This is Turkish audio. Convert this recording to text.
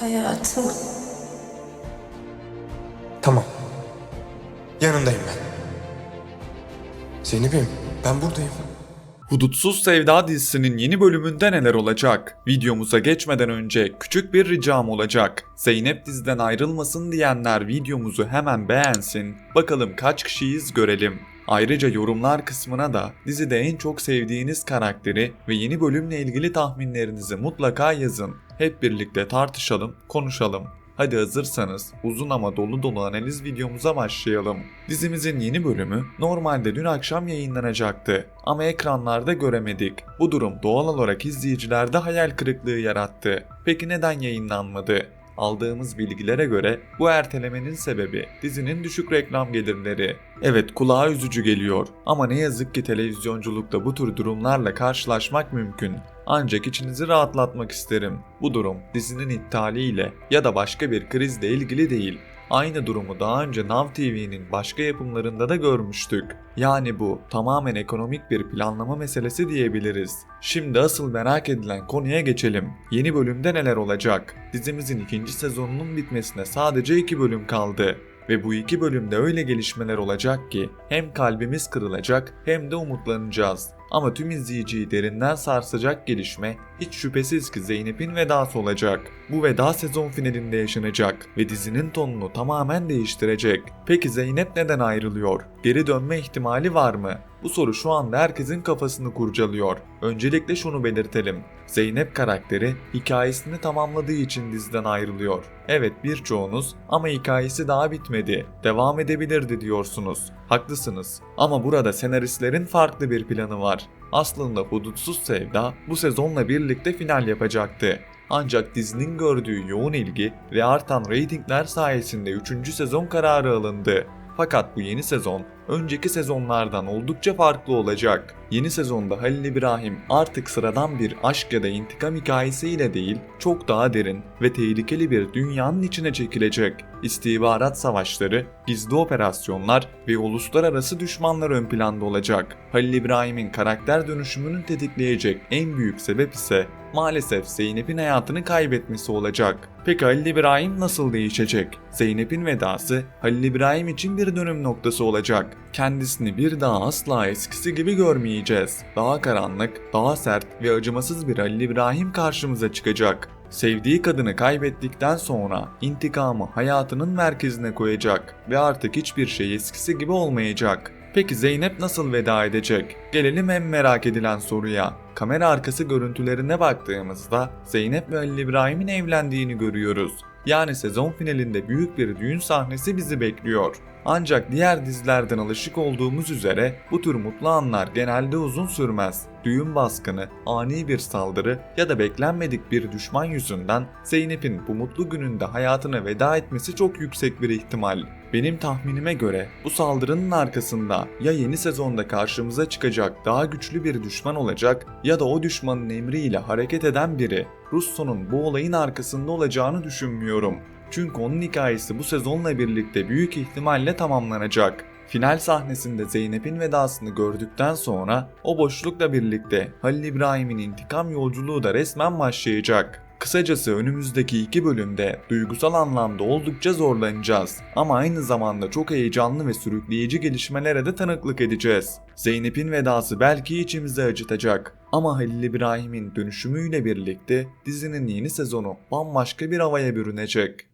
Hayatım. Tamam. Yanındayım ben. Zeynep'im ben buradayım. Hudutsuz Sevda dizisinin yeni bölümünde neler olacak? Videomuza geçmeden önce küçük bir ricam olacak. Zeynep diziden ayrılmasın diyenler videomuzu hemen beğensin. Bakalım kaç kişiyiz görelim. Ayrıca yorumlar kısmına da dizide en çok sevdiğiniz karakteri ve yeni bölümle ilgili tahminlerinizi mutlaka yazın. Hep birlikte tartışalım, konuşalım. Hadi hazırsanız uzun ama dolu dolu analiz videomuza başlayalım. Dizimizin yeni bölümü normalde dün akşam yayınlanacaktı ama ekranlarda göremedik. Bu durum doğal olarak izleyicilerde hayal kırıklığı yarattı. Peki neden yayınlanmadı? Aldığımız bilgilere göre bu ertelemenin sebebi dizinin düşük reklam gelirleri. Evet kulağa üzücü geliyor ama ne yazık ki televizyonculukta bu tür durumlarla karşılaşmak mümkün. Ancak içinizi rahatlatmak isterim. Bu durum dizinin iptaliyle ya da başka bir krizle ilgili değil. Aynı durumu daha önce Now TV'nin başka yapımlarında da görmüştük. Yani bu tamamen ekonomik bir planlama meselesi diyebiliriz. Şimdi asıl merak edilen konuya geçelim. Yeni bölümde neler olacak? Dizimizin ikinci sezonunun bitmesine sadece iki bölüm kaldı. Ve bu iki bölümde öyle gelişmeler olacak ki hem kalbimiz kırılacak hem de umutlanacağız. Ama tüm izleyiciyi derinden sarsacak gelişme hiç şüphesiz ki Zeynep'in vedası olacak. Bu veda sezon finalinde yaşanacak ve dizinin tonunu tamamen değiştirecek. Peki Zeynep neden ayrılıyor? Geri dönme ihtimali var mı? Bu soru şu anda herkesin kafasını kurcalıyor. Öncelikle şunu belirtelim. Zeynep karakteri hikayesini tamamladığı için diziden ayrılıyor. Evet birçoğunuz ama hikayesi daha bitmedi, devam edebilirdi diyorsunuz. Haklısınız. Ama burada senaristlerin farklı bir planı var. Aslında Hudutsuz Sevda bu sezonla birlikte final yapacaktı. Ancak dizinin gördüğü yoğun ilgi ve artan reytingler sayesinde 3. sezon kararı alındı. Fakat bu yeni sezon önceki sezonlardan oldukça farklı olacak. Yeni sezonda Halil İbrahim artık sıradan bir aşk ya da intikam hikayesiyle değil, çok daha derin ve tehlikeli bir dünyanın içine çekilecek. İstihbarat savaşları, gizli operasyonlar ve uluslararası düşmanlar ön planda olacak. Halil İbrahim'in karakter dönüşümünü tetikleyecek en büyük sebep ise maalesef Zeynep'in hayatını kaybetmesi olacak. Peki Halil İbrahim nasıl değişecek? Zeynep'in vedası Halil İbrahim için bir dönüm noktası olacak. Kendisini bir daha asla eskisi gibi görmeyeceğiz. Daha karanlık, daha sert ve acımasız bir Halil İbrahim karşımıza çıkacak. Sevdiği kadını kaybettikten sonra intikamı hayatının merkezine koyacak ve artık hiçbir şey eskisi gibi olmayacak. Peki Zeynep nasıl veda edecek? Gelelim en merak edilen soruya. Kamera arkası görüntülerine baktığımızda Zeynep ve Halil İbrahim'in evlendiğini görüyoruz. Yani sezon finalinde büyük bir düğün sahnesi bizi bekliyor. Ancak diğer dizilerden alışık olduğumuz üzere bu tür mutlu anlar genelde uzun sürmez. Düğün baskını, ani bir saldırı ya da beklenmedik bir düşman yüzünden Zeynep'in bu mutlu gününde hayatına veda etmesi çok yüksek bir ihtimal. Benim tahminime göre bu saldırının arkasında ya yeni sezonda karşımıza çıkacak daha güçlü bir düşman olacak ya da o düşmanın emriyle hareket eden biri. Russo'nun bu olayın arkasında olacağını düşünmüyorum. Çünkü onun hikayesi bu sezonla birlikte büyük ihtimalle tamamlanacak. Final sahnesinde Zeynep'in vedasını gördükten sonra o boşlukla birlikte Halil İbrahim'in intikam yolculuğu da resmen başlayacak. Kısacası önümüzdeki iki bölümde duygusal anlamda oldukça zorlanacağız ama aynı zamanda çok heyecanlı ve sürükleyici gelişmelere de tanıklık edeceğiz. Zeynep'in vedası belki içimizi acıtacak ama Halil İbrahim'in dönüşümüyle birlikte dizinin yeni sezonu bambaşka bir havaya bürünecek.